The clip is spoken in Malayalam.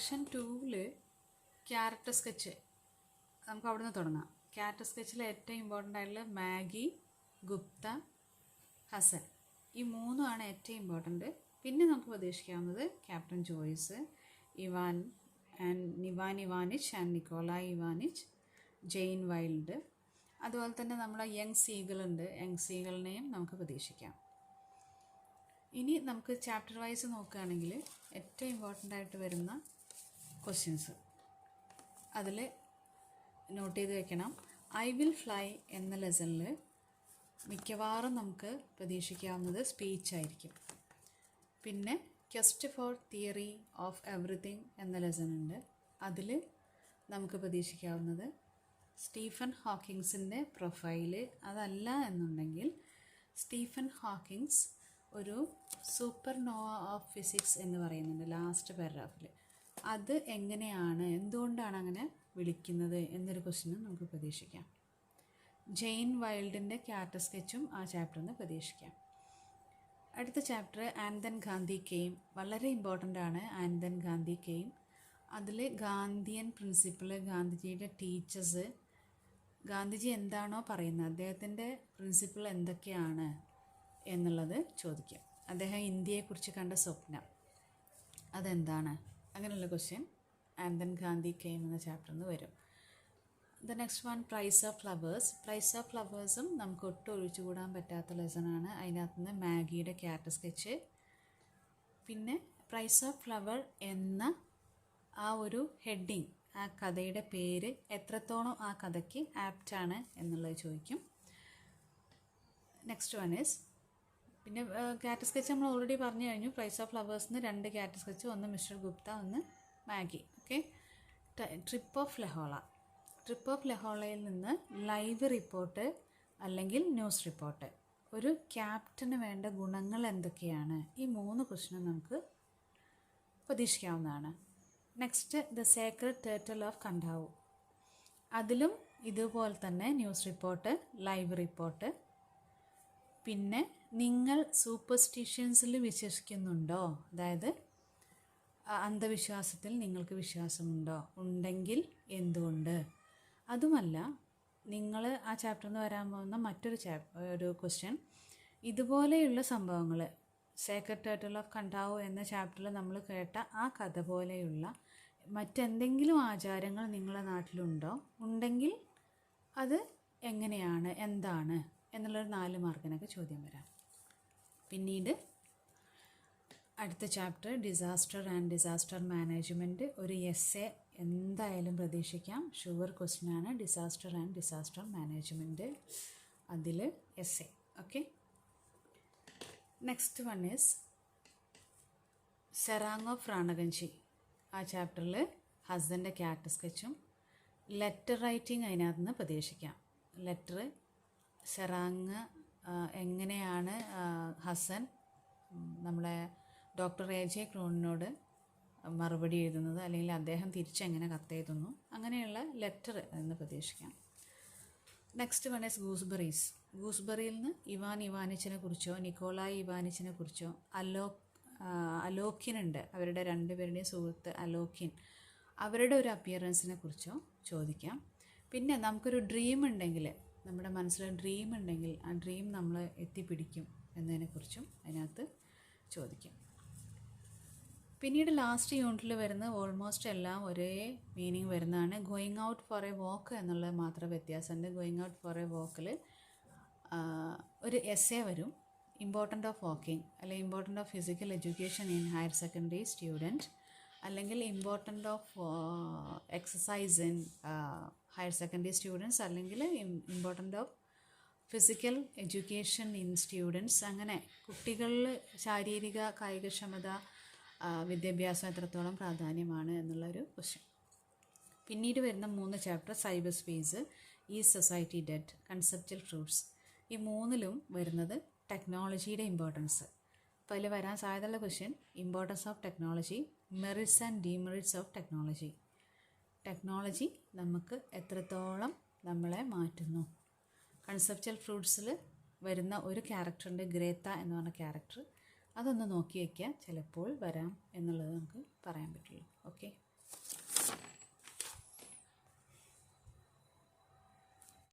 സെക്ഷൻ ടൂവിൽ ക്യാരക്ടർ സ്കെച്ച്. നമുക്ക് അവിടെ നിന്ന് തുടങ്ങാം. ക്യാരക്ടർ സ്കെച്ചിൽ ഏറ്റവും ഇമ്പോർട്ടന്റ് ആയിട്ടുള്ള മാഗി ഗുപ്ത ഹസൻ. ഈ മൂന്നുമാണ് ഏറ്റവും ഇമ്പോർട്ടന്റ് പിന്നെ നമുക്ക് പ്രതീക്ഷിക്കാവുന്നത് captain Joyce Ivan and Nivan Ivanich and Nikola Ivanich Jane Wilde. അതുപോലെ തന്നെ നമ്മളെ യങ് സീകളുണ്ട് യങ് സീകളിനെയും നമുക്ക് പ്രതീക്ഷിക്കാം. ഇനി നമുക്ക് ചാപ്റ്റർ വൈസ് നോക്കുകയാണെങ്കിൽ ഏറ്റവും ഇമ്പോർട്ടന്റ് ആയിട്ട് വരുന്ന ക്വസ്റ്റ്യൻസ് അതിൽ നോട്ട് ചെയ്ത് വെക്കണം. ഐ വിൽ ഫ്ലൈ എന്ന ലെസണിൽ മിക്കവാറും നമുക്ക് പ്രതീക്ഷിക്കാവുന്നത് സ്പീച്ച് ആയിരിക്കും. പിന്നെ quest for theory of everything എന്ന ലെസൺ ഉണ്ട് അതിൽ നമുക്ക് പ്രതീക്ഷിക്കാവുന്നത് സ്റ്റീഫൻ ഹോക്കിങ്സിന്റെ പ്രൊഫൈൽ അതല്ല എന്നുണ്ടെങ്കിൽ സ്റ്റീഫൻ ഹോക്കിങ്സ് ഒരു സൂപ്പർ നോവ ഓഫ് ഫിസിക്സ് എന്ന് പറയുന്നുണ്ട് ലാസ്റ്റ് പാരഗ്രാഫിൽ അത് എങ്ങനെയാണ്? എന്തുകൊണ്ടാണ് അങ്ങനെ വിളിക്കുന്നത്? എന്നൊരു ക്വസ്റ്റിനും നമുക്ക് പ്രതീക്ഷിക്കാം. ജെയിൻ വൈൽഡിന്റെ ക്യാരക്ടർ സ്കെച്ചും ആ ചാപ്റ്ററിൽ നിന്ന് പ്രതീക്ഷിക്കാം. അടുത്ത chapter and then Gandhi came വളരെ ഇമ്പോർട്ടന്റ് ആണ് ആൻതൻ ഗാന്ധി കെയിം അതിൽ ഗാന്ധിയൻ പ്രിൻസിപ്പിൾ ഗാന്ധിജിയുടെ ടീച്ചേഴ്സ് ഗാന്ധിജി എന്താണോ പറയുന്നത്? അദ്ദേഹത്തിന്റെ പ്രിൻസിപ്പിൾ എന്തൊക്കെയാണ് എന്നുള്ളത് ചോദിക്കാം. അദ്ദേഹം ഇന്ത്യയെക്കുറിച്ച് കണ്ട സ്വപ്നം അതെന്താണ്? അങ്ങനെയുള്ള question and then Gandhi came എന്ന ചാപ്റ്ററിൽ നിന്ന് വരും. The next one prize of flowers prize of ഫ്ലവേഴ്സും നമുക്ക് ഒട്ടും ഒഴിച്ചുകൂടാൻ പറ്റാത്ത ലെസണാണ് അതിനകത്ത് നിന്ന് മാഗിയുടെ ക്യാരക്ടർ സ്കെച്ച് പിന്നെ പ്രൈസ് ഓഫ് ഫ്ലവർ എന്ന ആ ഒരു ഹെഡിങ് ആ കഥയുടെ പേര് എത്രത്തോളം ആ കഥയ്ക്ക് ആപ്റ്റാണ് എന്നുള്ളത് ചോദിക്കും. നെക്സ്റ്റ് വൺ ഈസ് പിന്നെ ക്യാറ്റ് സ്കെച്ച് നമ്മൾ ഓൾറെഡി പറഞ്ഞു കഴിഞ്ഞു. പ്രൈസ് ഓഫ് ഫ്ലവേഴ്സിന് രണ്ട് ക്യാറ്റ് സ്കെച്ച് ഒന്ന് മിസ്റ്റർ ഗുപ്ത ഒന്ന് Maggie okay trip of Lahaul trip of ലഹോളയിൽ നിന്ന് ലൈവ് റിപ്പോർട്ട് അല്ലെങ്കിൽ ന്യൂസ് റിപ്പോർട്ട് ഒരു ക്യാപ്റ്റന് വേണ്ട ഗുണങ്ങൾ എന്തൊക്കെയാണ്? ഈ മൂന്ന് ക്വസ്റ്റിനും നമുക്ക് പ്രതീക്ഷിക്കാവുന്നതാണ്. Next the sacred turtle of Kadavu അതിലും ഇതുപോലെ തന്നെ ന്യൂസ് റിപ്പോർട്ട് ലൈവ് റിപ്പോർട്ട് പിന്നെ നിങ്ങൾ സൂപ്പർസ്റ്റിഷ്യൻസിൽ വിശ്വസിക്കുന്നുണ്ടോ? അതായത് അന്ധവിശ്വാസത്തിൽ നിങ്ങൾക്ക് വിശ്വാസമുണ്ടോ? ഉണ്ടെങ്കിൽ എന്തുകൊണ്ട്? അതുമല്ല നിങ്ങൾ ആ ചാപ്റ്ററിൽ നിന്ന് വരാൻ പോകുന്ന മറ്റൊരു ചാപ് ഒരു ക്വസ്റ്റ്യൻ ഇതുപോലെയുള്ള സംഭവങ്ങൾ സേക്രട്ട് ടേർട്ടിൽ ഓഫ് കണ്ടാവോ എന്ന ചാപ്റ്ററിൽ നമ്മൾ കേട്ട ആ കഥ പോലെയുള്ള മറ്റെന്തെങ്കിലും ആചാരങ്ങൾ നിങ്ങളുടെ നാട്ടിലുണ്ടോ? ഉണ്ടെങ്കിൽ അത് എങ്ങനെയാണ്? എന്താണ്? എന്നുള്ളൊരു നാല് മാർക്കിനൊക്കെ ചോദ്യം വരാം. പിന്നീട് അടുത്ത chapter disaster and disaster management ഒരു എസ് എ എന്തായാലും പ്രതീക്ഷിക്കാം. ഷുവർ ക്വസ്റ്റ്യനാണ് ഡിസാസ്റ്റർ ആൻഡ് ഡിസാസ്റ്റർ മാനേജ്മെന്റ് അതിൽ S A okay next one is Serang of Ranaganji ആ ചാപ്റ്ററിൽ ഹസ്ബന്റെ ക്യാരക്ടർ സ്കെച്ചും ലെറ്റർ റൈറ്റിംഗ് അതിനകത്ത് നിന്ന് പ്രതീക്ഷിക്കാം. ലെറ്റർ സെറാങ് എങ്ങനെയാണ് ഹസൻ നമ്മളെ ഡോക്ടർ എ ജെ ക്രോണിനോട് മറുപടി എഴുതുന്നത് അല്ലെങ്കിൽ അദ്ദേഹം തിരിച്ചെങ്ങനെ കത്തെഴുതുന്നു അങ്ങനെയുള്ള ലെറ്റർ എന്ന് പ്രതീക്ഷിക്കാം. നെക്സ്റ്റ് വൺ ഇസ് ഗൂസ്ബെറീസ് ഗൂസ്ബെറിയിൽ നിന്ന് ഇവാൻ ഇവാനിച്ചിനെ കുറിച്ചോ നിക്കോളായി ഇവാനിച്ചിനെ കുറിച്ചോ അലോ അലോക്കിനുണ്ട് അവരുടെ രണ്ടുപേരുടെയും സുഹൃത്ത് അലോക്കിൻ. അവരുടെ ഒരു അപ്പിയറൻസിനെ കുറിച്ചോ ചോദിക്കാം. പിന്നെ നമുക്കൊരു ഡ്രീം ഉണ്ടെങ്കിൽ നമ്മുടെ മനസ്സിൽ ഡ്രീം ഉണ്ടെങ്കിൽ ആ ഡ്രീം നമ്മൾ എത്തിപ്പിടിക്കും എന്നതിനെക്കുറിച്ചും അതിനകത്ത് ചോദിക്കും. പിന്നീട് ലാസ്റ്റ് യൂണിറ്റിൽ വരുന്ന ഓൾമോസ്റ്റ് എല്ലാം ഒരേ മീനിങ് വരുന്നതാണ്. Going out for a walk എന്നുള്ളത് മാത്രം വ്യത്യാസമുണ്ട്. ഗോയിങ് ഔട്ട് ഫോർ എ വാക്കിൽ ഒരു എസ് എ വരും. ഇമ്പോർട്ടന്റ് ഓഫ് വാക്കിംഗ് അല്ലെങ്കിൽ important of physical education in higher secondary student അല്ലെങ്കിൽ important of exercise in higher secondary students അല്ലെങ്കിൽ important of physical education in students അങ്ങനെ കുട്ടികളിൽ ശാരീരിക കായികക്ഷമത വിദ്യാഭ്യാസം എത്രത്തോളം പ്രാധാന്യമാണ് എന്നുള്ളൊരു ക്വസ്റ്റ്യൻ പിന്നീട് വരുന്ന മൂന്ന് ചാപ്റ്റർ സൈബർ സ്പേസ് ഈ സൊസൈറ്റി ഡെറ്റ് കൺസെപ്റ്റൽ ഫ്രൂട്ട്സ് ഈ മൂന്നിലും വരുന്നത് ടെക്നോളജിയുടെ ഇമ്പോർട്ടൻസ് അപ്പോൾ അതിൽ വരാൻ സാധ്യതയുള്ള question importance of technology merits and demerits of technology technology നമുക്ക് എത്രത്തോളം നമ്മളെ മാറ്റുന്നു. കൺസെപ്ച്വൽ ഫ്രൂട്ട്സിൽ വരുന്ന ഒരു ക്യാരക്ടറുണ്ട് ഗ്രേത്ത എന്ന് പറഞ്ഞ ക്യാരക്ടർ അതൊന്ന് നോക്കി വയ്ക്കുക ചിലപ്പോൾ വരാം എന്നുള്ളത് നമുക്ക് പറയാൻ പറ്റുള്ളൂ. ഓക്കെ